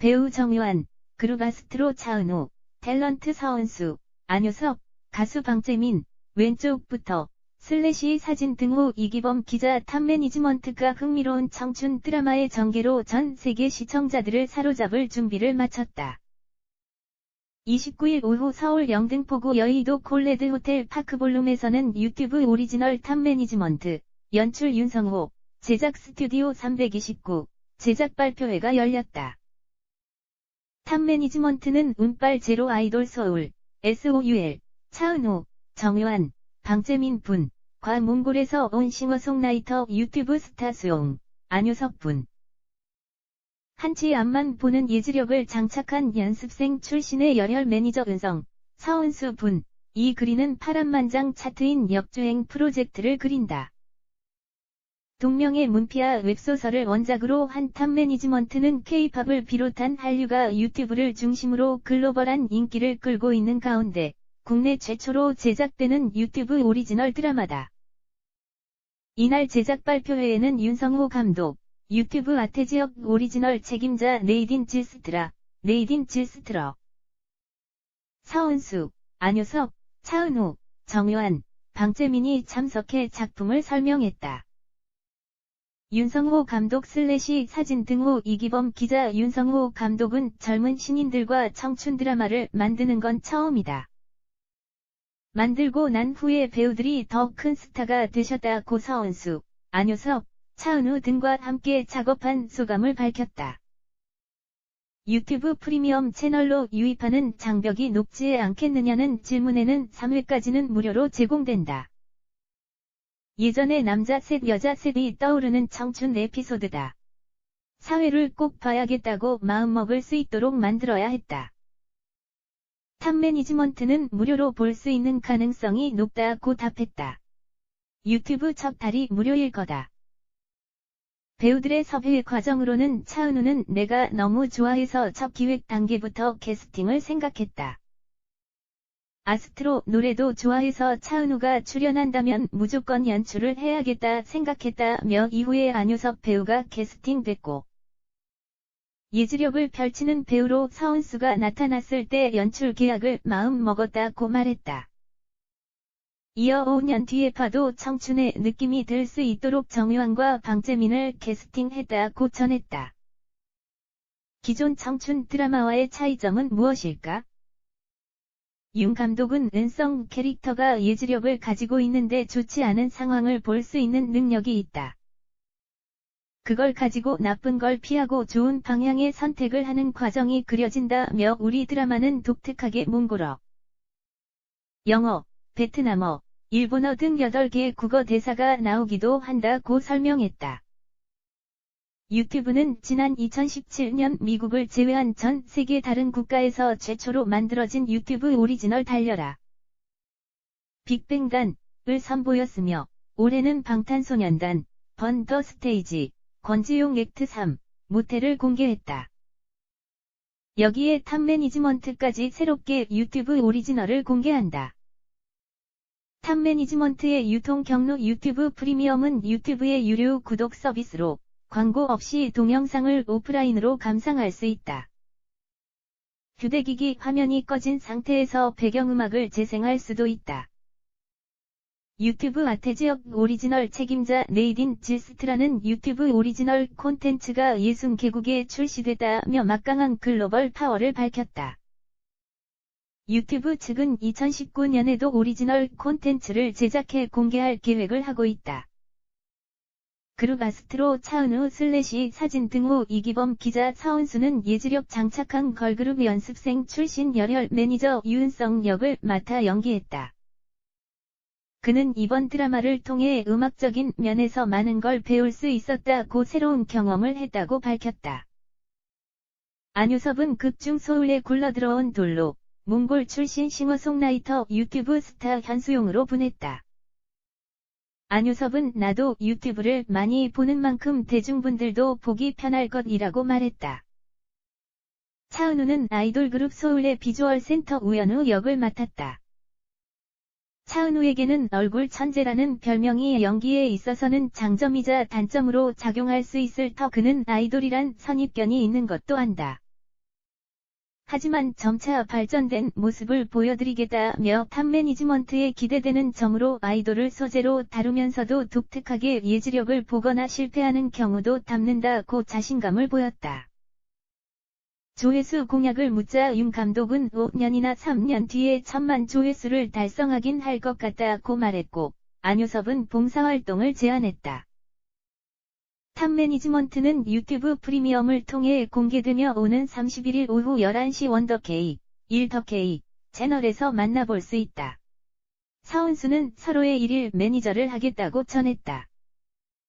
배우 정유한, 그룹 아스트로 차은우, 탤런트 서은수, 안효섭, 가수 방재민, 왼쪽부터 슬래시 사진 등호 이기범 기자 탑 매니지먼트가 흥미로운 청춘 드라마의 전개로 전 세계 시청자들을 사로잡을 준비를 마쳤다. 29일 오후 서울 영등포구 여의도 콜레드 호텔 파크볼룸에서는 유튜브 오리지널 탑 매니지먼트, 연출 윤성호, 제작 스튜디오 329, 제작 발표회가 열렸다. 탑 매니지먼트는 운빨 제로 아이돌 서울, SOUL, 차은호, 정유한, 방재민 분, 과 몽골에서 온 싱어송라이터 유튜브 스타 수용, 안효석 분. 한치 앞만 보는 예지력을 장착한 연습생 출신의 열혈 매니저 은성, 서은수 분, 이 그리는 파란만장 차트인 역주행 프로젝트를 그린다. 동명의 문피아 웹소설을 원작으로 한 탑 매니지먼트는 K-팝을 비롯한 한류가 유튜브를 중심으로 글로벌한 인기를 끌고 있는 가운데 국내 최초로 제작되는 유튜브 오리지널 드라마다. 이날 제작 발표회에는 윤성호 감독, 유튜브 아테지역 오리지널 책임자 네이딘 질스트라, 네이딘 질스트러, 서은수, 안효섭, 차은우, 정유한, 방재민이 참석해 작품을 설명했다. 윤성호 감독 슬래시 사진 등호 이기범 기자 윤성호 감독은 젊은 신인들과 청춘 드라마를 만드는 건 처음이다. 만들고 난 후에 배우들이 더 큰 스타가 되셨다 고서원수, 안효섭, 차은우 등과 함께 작업한 소감을 밝혔다. 유튜브 프리미엄 채널로 유입하는 장벽이 높지 않겠느냐는 질문에는 3회까지는 무료로 제공된다. 예전에 남자 셋 여자 셋이 떠오르는 청춘 에피소드다. 사회를 꼭 봐야겠다고 마음먹을 수 있도록 만들어야 했다. 탑 매니지먼트는 무료로 볼 수 있는 가능성이 높다고 답했다. 유튜브 첫 달이 무료일 거다. 배우들의 섭외 과정으로는 차은우는 내가 너무 좋아해서 첫 기획 단계부터 캐스팅을 생각했다. 아스트로 노래도 좋아해서 차은우가 출연한다면 무조건 연출을 해야겠다 생각했다며 이후에 안효섭 배우가 캐스팅됐고 예지력을 펼치는 배우로 서은수가 나타났을 때 연출 계약을 마음 먹었다고 말했다. 이어 5년 뒤에 봐도 청춘의 느낌이 들 수 있도록 정유환과 방재민을 캐스팅했다고 전했다. 기존 청춘 드라마와의 차이점은 무엇일까? 윤 감독은 은성 캐릭터가 예지력을 가지고 있는데 좋지 않은 상황을 볼 수 있는 능력이 있다. 그걸 가지고 나쁜 걸 피하고 좋은 방향의 선택을 하는 과정이 그려진다며 우리 드라마는 독특하게 몽골어, 영어, 베트남어, 일본어 등 8개의 국어 대사가 나오기도 한다고 설명했다. 유튜브는 지난 2017년 미국을 제외한 전 세계 다른 국가에서 최초로 만들어진 유튜브 오리지널 달려라. 빅뱅단을 선보였으며 올해는 방탄소년단, 번더 스테이지, 권지용 액트 3, 모텔을 공개했다. 여기에 탑 매니지먼트까지 새롭게 유튜브 오리지널을 공개한다. 탑 매니지먼트의 유통 경로 유튜브 프리미엄은 유튜브의 유료 구독 서비스로 광고 없이 동영상을 오프라인으로 감상할 수 있다. 휴대기기 화면이 꺼진 상태에서 배경음악을 재생할 수도 있다. 유튜브 아테지역 오리지널 책임자 네이딘 질스트라는 유튜브 오리지널 콘텐츠가 60개국에 출시됐다며 막강한 글로벌 파워를 밝혔다. 유튜브 측은 2019년에도 오리지널 콘텐츠를 제작해 공개할 계획을 하고 있다. 그룹 아스트로 차은우 슬래시 사진 등호 이기범 기자 서은수는 예지력 장착한 걸그룹 연습생 출신 열혈 매니저 유은성 역을 맡아 연기했다. 그는 이번 드라마를 통해 음악적인 면에서 많은 걸 배울 수 있었다고 새로운 경험을 했다고 밝혔다. 안효섭은 극중 소울에 굴러들어온 돌로 몽골 출신 싱어송라이터 유튜브 스타 현수용으로 분했다. 안효섭은 나도 유튜브를 많이 보는 만큼 대중분들도 보기 편할 것이라고 말했다. 차은우는 아이돌 그룹 소울의 비주얼 센터 우연우 역을 맡았다. 차은우에게는 얼굴 천재라는 별명이 연기에 있어서는 장점이자 단점으로 작용할 수 있을 터 그는 아이돌이란 선입견이 있는 것도 안다. 하지만 점차 발전된 모습을 보여드리겠다며 탑 매니지먼트에 기대되는 점으로 아이돌을 소재로 다루면서도 독특하게 예지력을 보거나 실패하는 경우도 담는다고 자신감을 보였다. 조회수 공약을 묻자 윤 감독은 5년이나 3년 뒤에 천만 조회수를 달성하긴 할 것 같다고 말했고, 안효섭은 봉사활동을 제안했다. 탑 매니지먼트는 유튜브 프리미엄을 통해 공개되며 오는 31일 오후 11시 원더케이, 1더케이 채널에서 만나볼 수 있다. 사원수는 서로의 일일 매니저를 하겠다고 전했다.